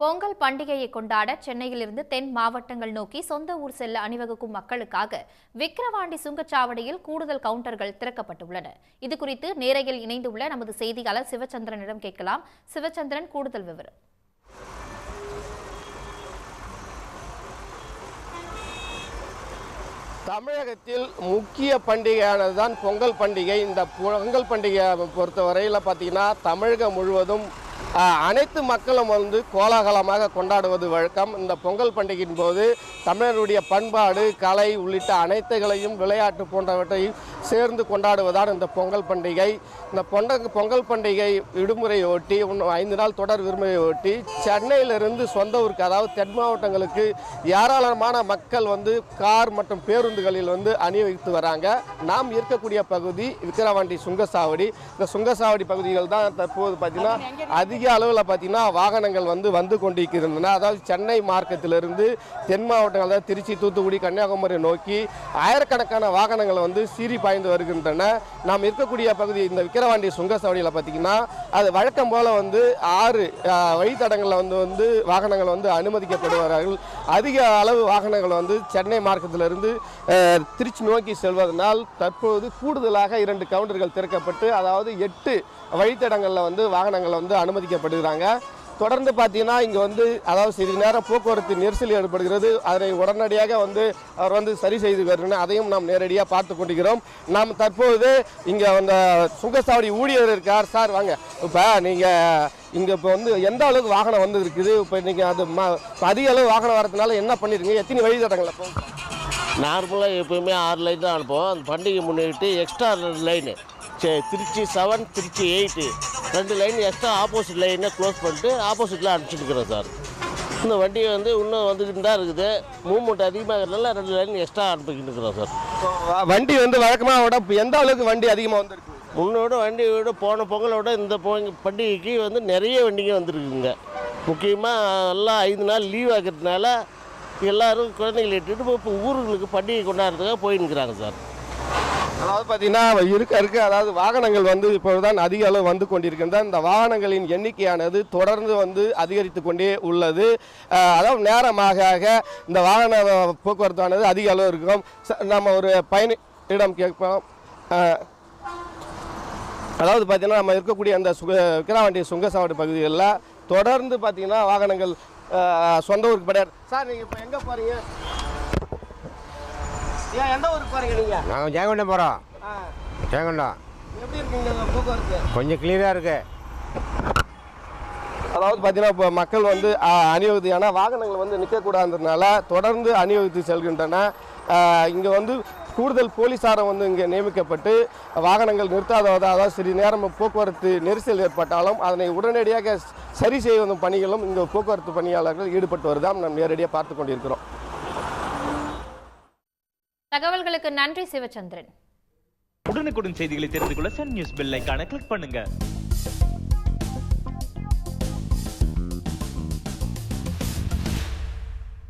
பொங்கல் பண்டிகையை கொண்டாட சென்னையிலிருந்து தென் மாவட்டங்கள் நோக்கி சொந்த ஊர் செல்ல அணிவகுக்கும் மக்களுக்காக விக்கிரவாண்டி சுங்கச்சாவடியில் கூடுதல் கவுண்டர்கள் திறக்கப்பட்டுள்ளன. இதுகுறித்து நேரையில் இணைந்துள்ள நமது செய்தியாளர் சிவச்சந்திரனிடம் கேட்கலாம். சிவச்சந்திரன் கூடுதல் விவரம். தமிழகத்தில் முக்கிய பண்டிகையானது தான் பொங்கல் பண்டிகை. இந்த பொங்கல் பண்டிகையை பொறுத்தவரையில் பார்த்தீங்கன்னா தமிழகம் முழுவதும் அனைத்து மக்களும் வந்து கோலாகலமாக கொண்டாடுவது வழக்கம். இந்த பொங்கல் பண்டிகையின் போது தமிழருடைய பண்பாடு கலை உள்ளிட்ட அனைத்துகளையும் விளையாட்டு போன்றவற்றை சேர்ந்து கொண்டாடுவதால் இந்த பொங்கல் பண்டிகை இந்த பொண்ட பொங்கல் பண்டிகை விடுமுறையொட்டி இன்னும் ஐந்து நாள் தொடர் விடுமுறையொட்டி சென்னையிலிருந்து சொந்த ஊருக்கு அதாவது தென் மாவட்டங்களுக்கு ஏராளமான மக்கள் வந்து கார் மற்றும் பேருந்துகளில் வந்து அணிவகுத்து வராங்க. நாம் இருக்கக்கூடிய பகுதி விக்கிரவாண்டி சுங்கசாவடி. இந்த சுங்கசாவடி பகுதிகள் தான் தற்போது பார்த்திங்கன்னா அதிக அளவில் பார்த்திங்கன்னா வாகனங்கள் வந்து வந்து கொண்டிருக்கின்றன. அதாவது சென்னை மார்க்கத்திலிருந்து தென் மாவட்டங்கள் அதாவது திருச்சி தூத்துக்குடி கன்னியாகுமரி நோக்கி ஆயிரக்கணக்கான வாகனங்கள் வந்து சீறி பாய்ந்து வருகின்றன. நாம் இருக்கக்கூடிய பகுதி இந்த விக்கிரவாண்டி சுங்கசாவடியில் பார்த்தீங்கன்னா அது வழக்கம் போல் வந்து ஆறு வழித்தடங்களில் வந்து வந்து வாகனங்கள் வந்து அனுமதிக்கப்படுவார்கள். அதிக அளவு வாகனங்கள் வந்து சென்னை மார்க்கத்திலிருந்து திருச்சி நோக்கி செல்வதனால் தற்போது கூடுதலாக இரண்டு கவுண்டர்கள் திறக்கப்பட்டு அதாவது எட்டு வழித்தடங்களில் வந்து வாகனங்கள் வந்து அனுமதிக்கப்படுகிறாங்க. தொடர்ந்து பார்த்தீங்கன்னா இங்கே வந்து அதாவது சிறிது நேரம் போக்குவரத்து நெரிசல் ஏற்படுகிறது. அதனை உடனடியாக வந்து அவர் வந்து சரி செய்து வருகிறார் அதையும் நாம் நேரடியாக பார்த்து கொண்டிருக்கிறோம். நாம் தற்போது இங்கே அந்த சுங்கசாவடி ஊழியர் இருக்கார். சார் வாங்க. இப்போ நீங்கள் இங்கே இப்போ வந்து எந்த அளவுக்கு வாகனம் வந்து இருக்குது? இப்போ நீங்கள் அது ம அதிக அளவு வாகனம் வரதுனால என்ன பண்ணிருக்கீங்க? எத்தனை வழித்தடங்களை இப்போ நார்மலாக எப்போயுமே ஆறு லைன் தான் அனுப்புவோம். அந்த பண்டிகை முன்னிட்டு extra line. Trichy seven Trichy eight ரெண்டு லைன் எக்ஸ்ட்ரா ஆப்போசிட் லைனை க்ளோஸ் பண்ணிட்டு ஆப்போசிட்டில் அனுப்பிச்சிட்டுருக்குறோம் சார் இந்த வண்டி வந்து இன்னும் வந்துக்கிட்டு தான் இருக்குது. மூவ்மெண்ட் அதிகமாகிறதுனால ரெண்டு லைன் எக்ஸ்ட்ரா அனுப்பிக்கிட்டு இருக்கிறோம் சார் வண்டி வந்து வழக்கமாக விட எந்த அளவுக்கு வண்டி அதிகமாக வந்திருக்கு? முன்னோட வண்டி விட போன பொங்கலோட இந்த பொங்க பண்டிகைக்கு வந்து நிறைய வண்டிங்க வந்திருக்குங்க. முக்கியமாக எல்லாம் ஐந்து நாள் லீவ் ஆகிறதுனால எல்லாரும் குழந்தைகளை இட்டுட்டு இப்போ ஊர்களுக்கு பண்டிகை கொண்டாடுறதுக்காக போயின்னுக்குறாங்க சார் அதாவது பார்த்தீங்கன்னா இருக்க இருக்க அதாவது வாகனங்கள் வந்து இப்போதான் அதிக அளவு வந்து கொண்டிருக்கின்றன. இந்த வாகனங்களின் எண்ணிக்கையானது தொடர்ந்து வந்து அதிகரித்து கொண்டே உள்ளது. அதாவது நேரமாக ஆக இந்த வாகன போக்குவரத்தானது அதிக அளவு இருக்கும். ச- நம்ம ஒரு பயணியிடம் கேட்போம். அதாவது பார்த்தீங்கன்னா நம்ம இருக்கக்கூடிய அந்த சுக விக்கிரவாண்டி சுங்கசாவடி பகுதிகளில் தொடர்ந்து பார்த்தீங்கன்னா வாகனங்கள் சொந்த ஊருக்கு கிடையாது சார் நீங்கள் இப்போ எங்கே போகிறீங்க ஏன் எந்த ஊருக்கு போகிறீங்க நீங்கள் நாங்கள் ஜெயங்கொண்டம் போகிறோம் ஆ. ஜெயங்கொண்டம். எப்படி இருக்கீங்க இந்த போக்குவரத்து? கொஞ்சம் கிளியராக இருக்கு. அதாவது பார்த்தீங்கன்னா இப்போ மக்கள் வந்து அணிவகுத்து ஏன்னா வாகனங்கள் வந்து நிற்கக்கூடாதுன்றதுனால தொடர்ந்து அணிவகுத்து செல்கின்றன. இங்கே வந்து கூடுதல் போலீஸாரம் வந்து இங்கே நியமிக்கப்பட்டு வாகனங்கள் நிறுத்தாதவது அதாவது சிறிது நேரம் போக்குவரத்து நெரிசல் ஏற்பட்டாலும் அதனை உடனடியாக சரி செய்வதும் பணிகளும் இங்கே போக்குவரத்து பணியாளர்கள் ஈடுபட்டு வருதாம் நாம் நேரடியாக பார்த்து கொண்டிருக்கிறோம். தகவல்களுக்கு நன்றி சிவச்சந்திரன். உடனுக்குடன் செய்திகளை தெரிந்து கொள்ள சன் நியூஸ் பெல் ஐக்கான கிளிக் பண்ணுங்க.